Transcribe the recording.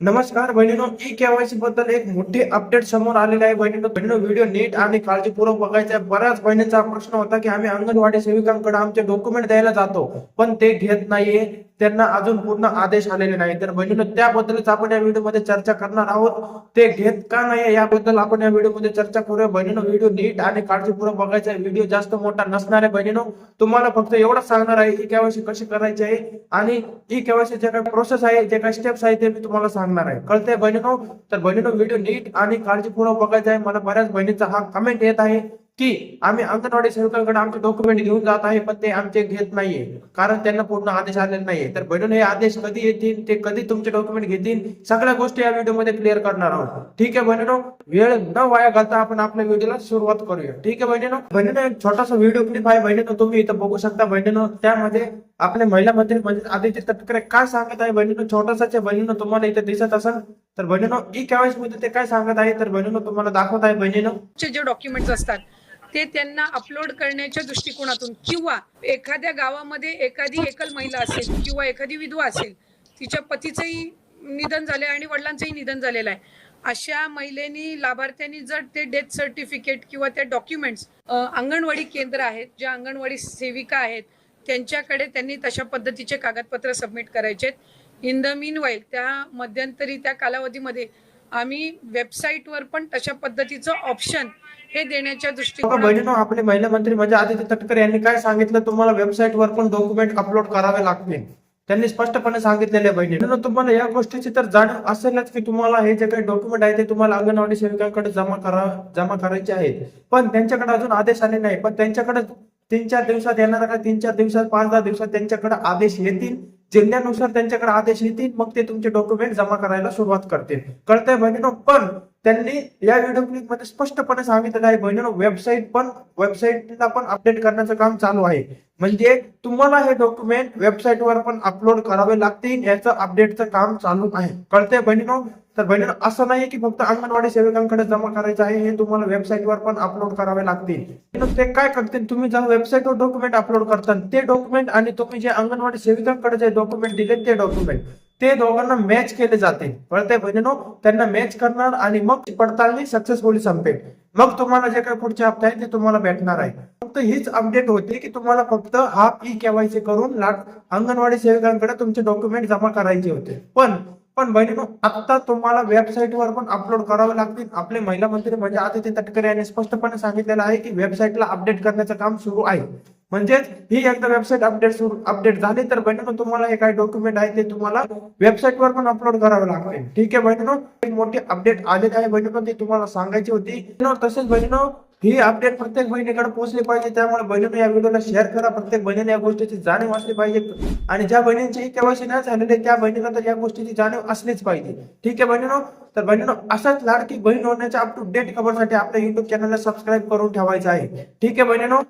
नमस्कार बहिणीनो e KYC बद्दल एक मोठी अपडेट समोर आलेले आहे. बहिणीनो बहिणीनो व्हिडिओ नीट आणि काळजीपूर्वक बघायचा आहे. बऱ्याच बहिणींचा प्रश्न होता की आम्ही अंगणवाडी सेविकांकडे आमचे डॉक्युमेंट द्यायला जातो पण ते घेत नाहीये. त्यांना अजून पूर्ण आदेश आलेले नाही. तर बहिणीनं त्याबद्दलच आपण या व्हिडिओमध्ये चर्चा करणार आहोत. ते घेत का नाही याबद्दल आपण या व्हिडिओमध्ये चर्चा करूया. बहिणीनं व्हिडिओ नीट आणि काळजीपूर्वक बघायचा आहे. व्हिडिओ जास्त मोठा नसणार आहे बहिणीनो. तुम्हाला फक्त एवढं सांगणार आहे ई केवायसी कशी करायची आहे आणि ई केवायसी जे काही प्रोसेस आहे जे काही स्टेप्स आहे ते मी तुम्हाला सांगणार आहे. कळतंय बहिणीनो? तर बहिणीनो व्हिडिओ नीट आणि काळजीपूर्वक बघायचा आहे. मला बऱ्याच बहिणीचा हा कमेंट येत आहे. की आम्ही अंगणवाडी सेवकांकडे आमचे डॉक्युमेंट घेऊन जात आहे पण ते आमचे घेत नाहीये. कारण त्यांना पूर्ण आदेश आलेले नाहीये. तर बहिणीनो हे आदेश कधी येतील ते कधी तुमचे डॉक्युमेंट घेतील सगळ्या गोष्टी या व्हिडिओमध्ये क्लिअर करणार आहोत. ठीक आहे बहिणीनो वेळ न वाया घालता आपण आपल्या व्हिडिओला सुरुवात करूया. ठीक आहे बहिणीनो? बहिणीनो एक छोटासा व्हिडिओ क्लिप आहे. बहिणीनो तुम्ही इथं बघू शकता बहिणीनो त्यामध्ये आपले महिला मंत्री म्हणजे आदित्य तटकरे काय सांगत आहे बहिणीनो? छोटासाचे बहिणीनो तुम्हाला इथे दिसत असेल. तर बहिणीनो ई केवायसी मध्ये ते काय सांगत आहे? तर बहिणीनो तुम्हाला दाखवत आहे बहिणीनो. जे डॉक्युमेंट्स असतात ते त्यांना अपलोड करण्याच्या दृष्टिकोनातून किंवा एखाद्या गावामध्ये एखादी एकल महिला असेल किंवा एखादी विधवा असेल तिच्या पतीचंही निधन झाले आणि वडिलांचंही निधन झालेलं आहे. अशा महिलेनी लाभार्थ्यांनी जर ते डेथ सर्टिफिकेट किंवा त्या डॉक्युमेंट्स अंगणवाडी केंद्र आहेत ज्या अंगणवाडी सेविका आहेत त्यांच्याकडे त्यांनी तशा पद्धतीचे कागदपत्र सबमिट करायचे इन द मीन वाईल त्या मध्यंतरी त्या कालावधीमध्ये आम्ही वेबसाईटवर पण तशा पद्धतीचं ऑप्शन हे देण्याच्या दृष्टीने आपले महिला मंत्री म्हणजे आदित्य तटकरे यांनी काय सांगितलं? तुम्हाला वेबसाईट वर पण डॉक्युमेंट अपलोड करावे लागतील. त्यांनी स्पष्टपणे सांगितलेले बहिणी म्हणून तुम्हाला या गोष्टीची तर जाणीव असेलच की तुम्हाला हे जे काही डॉक्युमेंट आहे ते तुम्हाला अंगणवाडी सेविकांकडे जमा करा जमा करायचे आहेत. पण त्यांच्याकडे अजून आदेश आले नाही. पण त्यांच्याकडे तीन चार दिवसात येणार का तीन चार दिवसात पाच दहा दिवसात त्यांच्याकडे आदेश येतील. जिल्ह्यानुसार त्यांच्याकडे आदेश येतील मग ते तुमचे डॉक्युमेंट जमा करायला सुरुवात करतील. कळतंय बहिणी पण त्यांनी या व्हिडिओ क्लिपमध्ये स्पष्टपणे सांगितलेलं आहे बहिणीनो वेबसाईट पण वेबसाईटला पण अपडेट करण्याचं काम चालू आहे. म्हणजे तुम्हाला हे डॉक्युमेंट वेबसाईट वर पण अपलोड करावे लागतील याचं अपडेटचं काम चालू आहे. कळते बहिणीनो? तर बहिणीनो असं नाही की फक्त अंगणवाडी सेविकांकडे जमा करायचं आहे हे तुम्हाला वेबसाईट वर पण अपलोड करावे लागतील. ते काय करतील? तुम्ही जेव्हा वेबसाईट वर डॉक्युमेंट अपलोड करता ते डॉक्युमेंट आणि तुम्ही जे अंगणवाडी सेविकांकडे जे डॉक्युमेंट दिले ते डॉक्युमेंट ते दोघांना मॅच केले जाते. कळते बहिणीनो त्यांना मॅच करणार आणि मग पडताळणी सक्सेसफुली संपेल. मग तुम्हाला जे काही पुढचे हप्ते आहे ते तुम्हाला भेटणार आहे. फक्त हीच अपडेट होते की तुम्हाला फक्त हा ई केवायसी करून अंगणवाडी सेविकांकडे तुमचे डॉक्युमेंट जमा करायचे होते. पण पण बहिणीनो आता तुम्हाला वेबसाईट वर पण अपलोड करावे लागतील. आपले महिला मंत्री म्हणजे आदित्य तटकरे यांनी स्पष्टपणे सांगितलेलं आहे की वेबसाईटला अपडेट करण्याचं काम सुरू आहे. म्हणजेच ही एकदा वेबसाईट अपडेट सुरू अपडेट झाली तर बहिणीनो तुम्हाला हे काही डॉक्युमेंट आहे ते तुम्हाला वेबसाईटवर पण अपलोड करावे लागेल ठीक आहे बहिणीनो? एक मोठी अपडेट आलेली आहे बहिणीनो ती तुम्हाला सांगायची होती. तसेच बहिणीनो ही अपडेट प्रत्येक बहिणीकडे पोहोचली पाहिजे. त्यामुळे बहिणीने या व्हिडिओला शेअर करा. प्रत्येक बहिणीने या गोष्टीची जाणीव असली पाहिजे. आणि ज्या बहिणींची केवायसी नाही झालेली त्या बहिणीला तर या गोष्टीची जाणीव असलीच पाहिजे. ठीक आहे बहिणीनो? तर बहिणीनो अशाच लाडकी बहीण होण्याच्या अप टू डेट खबरसाठी आपल्या युट्यूब चॅनलला सबस्क्राईब करून ठेवायचं आहे. ठीक आहे बहिणीनो?